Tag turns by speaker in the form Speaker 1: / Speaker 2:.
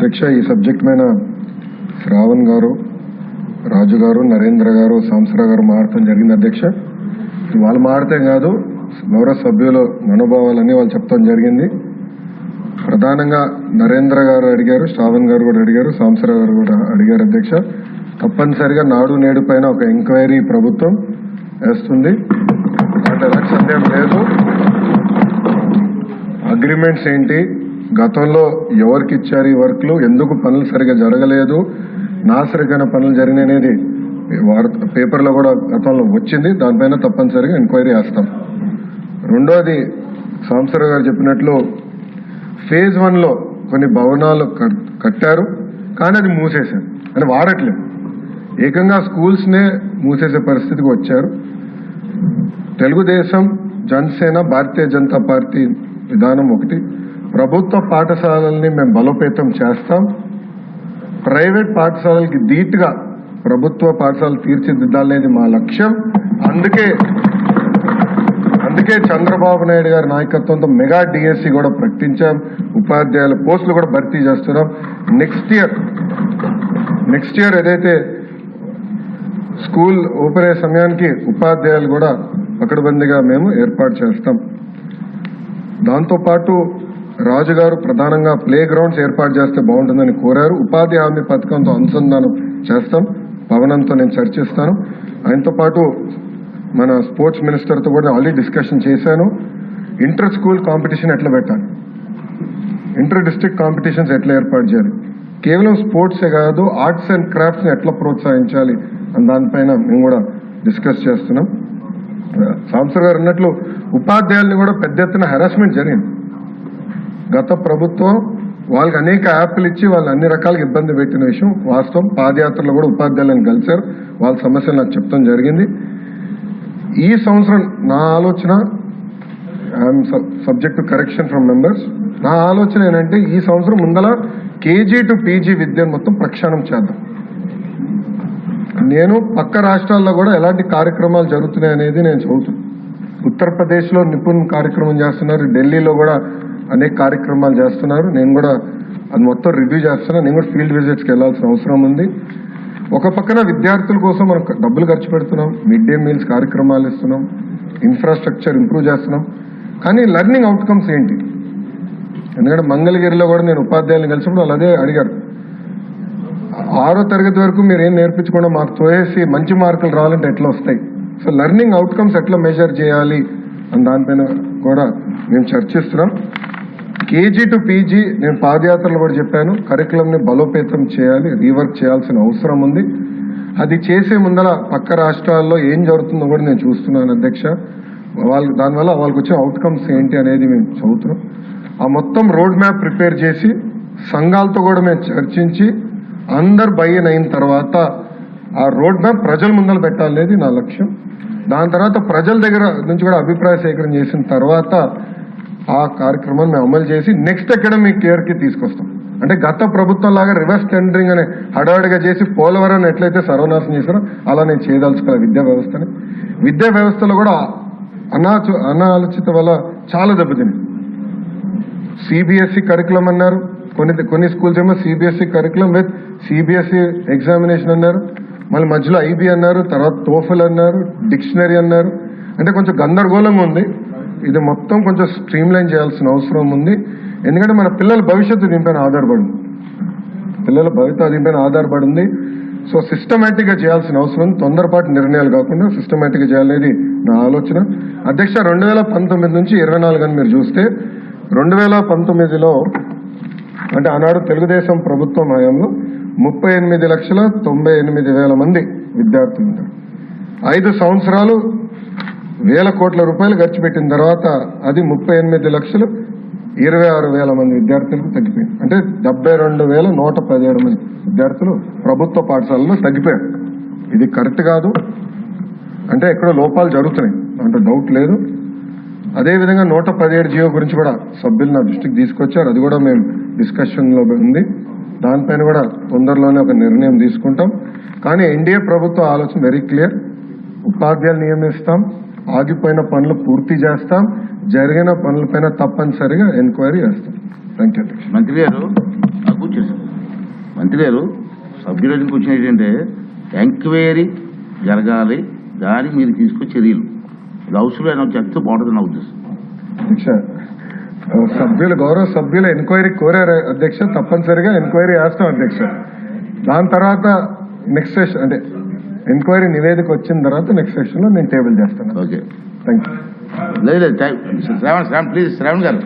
Speaker 1: అధ్యక్ష ఈ సబ్జెక్ట్ మీద శ్రావణ్ గారు రాజు గారు నరేంద్ర గారు సాంసరా గారు మాట్లాడటం జరిగింది అధ్యక్ష. వాళ్ళు మారితే కాదు గౌరవ సభ్యుల మనోభావాలని వాళ్ళు చెప్తాం జరిగింది. ప్రధానంగా నరేంద్ర గారు అడిగారు శ్రావణ్ గారు కూడా అడిగారు సాంసరా గారు కూడా అడిగారు అధ్యక్ష. తప్పనిసరిగా నాడు నేడు పైన ఒక ఎంక్వైరీ ప్రభుత్వం వేస్తుంది. అంటే సందేహం లేదు. అగ్రిమెంట్స్ ఏంటి? గతంలో ఎవరికి ఇచ్చారు ఈ వర్క్లు? ఎందుకు పనులు సరిగా జరగలేదు? నాసరికైన పనులు జరిగినాయి అనేది పేపర్లో కూడా గతంలో వచ్చింది. దానిపైన తప్పనిసరిగా ఎంక్వైరీ చేస్తాం. రెండోది సాంసరావు గారు చెప్పినట్లు ఫేజ్ వన్లో కొన్ని భవనాలు కట్- కట్టారు కానీ అది మూసేశారు. అని వాడట్లేదు. ఏకంగా స్కూల్స్నే మూసేసే పరిస్థితికి వచ్చారు. తెలుగుదేశం జనసేన భారతీయ జనతా పార్టీ విధానం ఒకటి. ప్రభుత్వ పాఠశాలల్ని మేము బలోపేతం చేస్తాం. ప్రైవేట్ పాఠశాలలకి ధీటుగా ప్రభుత్వ పాఠశాలలు తీర్చిదిద్దాలనేది మా లక్ష్యం. అందుకే అందుకే చంద్రబాబు నాయుడు గారి నాయకత్వంతో మెగా డిఎస్సి కూడా ప్రకటించాం. ఉపాధ్యాయుల పోస్టులు కూడా భర్తీ చేస్తున్నాం. నెక్స్ట్ ఇయర్ నెక్స్ట్ ఇయర్ ఏదైతే స్కూల్ ఓపెన్ అయ్యే సమయానికి ఉపాధ్యాయులు కూడా పకడ్బందీగా మేము ఏర్పాటు చేస్తాం. దాంతోపాటు రాజుగారు ప్రధానంగా ప్లే గ్రౌండ్స్ ఏర్పాటు చేస్తే బాగుంటుందని కోరారు. ఉపాధి హామీ పథకంతో అనుసంధానం చేస్తాం. పవనంతో నేను చర్చిస్తాను. ఆయనతో పాటు మన స్పోర్ట్స్ మినిస్టర్తో కూడా ఆల్రెడీ డిస్కషన్ చేశాను. ఇంటర్ స్కూల్ కాంపిటీషన్ ఎట్లా పెట్టాలి? ఇంటర్ డిస్టిక్ కాంపిటీషన్స్ ఎట్లా ఏర్పాటు చేయాలి? కేవలం స్పోర్ట్సే కాదు ఆర్ట్స్ అండ్ క్రాఫ్ట్స్ ఎట్లా ప్రోత్సహించాలి అని దానిపైన మేము కూడా డిస్కస్ చేస్తున్నాం. సాంసర్ గారు అన్నట్లు ఉపాధ్యాయుల్ని కూడా పెద్ద ఎత్తున హెరాస్మెంట్ జరిగింది. గత ప్రభుత్వం వాళ్ళకి అనేక యాప్లు ఇచ్చి వాళ్ళు అన్ని రకాలుగా ఇబ్బంది పెట్టిన విషయం వాస్తవం. పాదయాత్రలో కూడా ఉపాధ్యాయులను కలిశారు. వాళ్ళ సమస్యలు నాకు చెప్తాం జరిగింది. ఈ సంవత్సరం నా ఆలోచన I'm subject to correction from members నా ఆలోచన ఏంటంటే ఈ సంవత్సరం ముందల కేజీ టు పీజీ విద్యను మొత్తం ప్రక్షాళన చేద్దాం. నేను పక్క రాష్ట్రాల్లో కూడా ఎలాంటి కార్యక్రమాలు జరుగుతున్నాయి అనేది నేను చదువుతున్నాను ఉత్తరప్రదేశ్లో నిపుణ్ కార్యక్రమం చేస్తున్నారు. ఢిల్లీలో కూడా అనేక కార్యక్రమాలు చేస్తున్నారు. నేను కూడా అది మొత్తం రివ్యూ చేస్తున్నాను నేను కూడా ఫీల్డ్ విజిట్స్కి వెళ్ళాల్సిన అవసరం ఉంది. ఒక పక్కన విద్యార్థుల కోసం మనం డబ్బులు ఖర్చు పెడుతున్నాం. మిడ్ డే మీల్స్ కార్యక్రమాలు ఇస్తున్నాం. ఇన్ఫ్రాస్ట్రక్చర్ ఇంప్రూవ్ చేస్తున్నాం. కానీ లెర్నింగ్ అవుట్కమ్స్ ఏంటి? ఎందుకంటే మంగళగిరిలో కూడా నేను ఉపాధ్యాయులను కలిసినప్పుడు వాళ్ళు అదే అడిగారు. ఆరో తరగతి వరకు మీరు ఏం నేర్పించకుండా మాకు తోయేసి మంచి మార్కులు రావాలంటే ఎట్లా వస్తాయి? సో లెర్నింగ్ అవుట్కమ్స్ ఎట్లా మెజర్ చేయాలి? అని దానిపైన కూడా మేము చర్చిస్తున్నాం. కేజీ టు పీజీ నేను పాదయాత్రలు కూడా చెప్పాను. కరికులంని బలోపేతం చేయాలి రీవర్క్ చేయాల్సిన అవసరం ఉంది. అది చేసే ముందర పక్క రాష్ట్రాల్లో ఏం జరుగుతుందో కూడా నేను చూస్తున్నాను అధ్యక్ష. వాళ్ళు దానివల్ల వాళ్ళకి వచ్చిన అవుట్కమ్స్ ఏంటి అనేది మేము చదువుతున్నాం. ఆ మొత్తం రోడ్ మ్యాప్ ప్రిపేర్ చేసి సంఘాలతో కూడా మేము చర్చించి అందరు బయ్యన్ అయిన తర్వాత ఆ రోడ్ మ్యాప్ ప్రజల ముందర పెట్టాలనేది నా లక్ష్యం. దాని తర్వాత ప్రజల దగ్గర నుంచి కూడా అభిప్రాయ సేకరణ చేసిన తర్వాత ఆ కార్యక్రమాన్ని అమలు చేసి నెక్స్ట్ అకాడమిక్ ఇయర్ తీసుకొస్తాం. అంటే గత ప్రభుత్వం లాగా రివర్స్ టెండరింగ్ అనే హడావిడిగా చేసి పోలవరం ఎట్లయితే సర్వనాశనం చేశారో అలా నేను చేయదలుచుకోవాలి విద్యా వ్యవస్థని. విద్యా వ్యవస్థలో కూడా అనాచు అనాలోచిత వల్ల చాలా దెబ్బతింది సిబిఎస్ఈ కరికులం అన్నారు. కొన్ని కొన్ని స్కూల్స్ ఏమో CBSE curriculum with CBSE examination అన్నారు. మళ్ళీ మధ్యలో ఐబీ అన్నారు తర్వాత టోఫల్ అన్నారు డిక్షనరీ అన్నారు. అంటే కొంచెం గందరగోళంగా ఉంది. ఇది మొత్తం కొంచెం స్ట్రీమ్ లైన్ చేయాల్సిన అవసరం ఉంది. ఎందుకంటే మన పిల్లల భవిష్యత్తు దీనిపైన ఆధారపడింది. పిల్లల భవిత దీనిపైన ఆధారపడి ఉంది సో సిస్టమేటిక్గా చేయాల్సిన అవసరం తొందరపాటు నిర్ణయాలు కాకుండా సిస్టమేటిక్గా చేయాలనేది నా ఆలోచన. అధ్యక్ష రెండు వేల పంతొమ్మిది నుంచి ఇరవై నాలుగు అని మీరు చూస్తే రెండు వేల పంతొమ్మిదిలో అంటే ఆనాడు తెలుగుదేశం ప్రభుత్వం హయాంలో ముప్పై ఎనిమిది లక్షల తొంభై ఎనిమిది వేల మంది విద్యార్థులు ఉంటారు ఐదు సంవత్సరాలు వేల కోట్ల రూపాయలు ఖర్చు పెట్టిన తర్వాత అది ముప్పై ఎనిమిది లక్షలు ఇరవై ఆరు వేల మంది విద్యార్థులకు తగ్గిపోయింది. అంటే డెబ్బై రెండు వేల నూట పదిహేడు మంది విద్యార్థులు ప్రభుత్వ పాఠశాలలో తగ్గిపోయారు. ఇది కరెక్ట్ కాదు. అంటే ఎక్కడో లోపాలు జరుగుతున్నాయి. అంటే డౌట్ లేదు. అదేవిధంగా నూట పదిహేడు జియో గురించి కూడా సభ్యులు నా దృష్టికి తీసుకొచ్చారు. అది కూడా మేము డిస్కషన్లో ఉంది. దానిపైన కూడా తొందరలోనే ఒక నిర్ణయం తీసుకుంటాం. కానీ ఎన్డీఏ ప్రభుత్వ ఆలోచన వెరీ క్లియర్ ఉపాధ్యాయులు నియమిస్తాం. ఆగిపోయిన పనులు పూర్తి చేస్తాం. జరిగిన పనులపైన తప్పనిసరిగా ఎంక్వైరీ చేస్తాం. థ్యాంక్ యూ
Speaker 2: మంత్రి గారు మంత్రి గారు సభ్యులకి వచ్చిన ఏంటంటే ఎంక్వైరీ జరగాలి. దాని మీరు తీసుకొచ్చే చర్యలు ఇది అవసరమైన చెప్తే బాగుంటుంది నా ఉద్దేశం
Speaker 1: అధ్యక్ష సభ్యులు గౌరవ సభ్యులు ఎంక్వైరీ కోరారు అధ్యక్ష తప్పనిసరిగా ఎంక్వైరీ చేస్తాం అధ్యక్ష దాని తర్వాత నెక్స్ట్ సెషన్ అంటే ఎంక్వైరీ నివేదిక వచ్చిన తర్వాత నెక్స్ట్ సెషన్లో నేను టేబుల్ చేస్తాను
Speaker 2: ఓకే
Speaker 1: థ్యాంక్ యూ
Speaker 2: లేదు లేదు శ్రావణ్ శ్రావణ్ ప్లీజ్ శ్రావణ్ గారు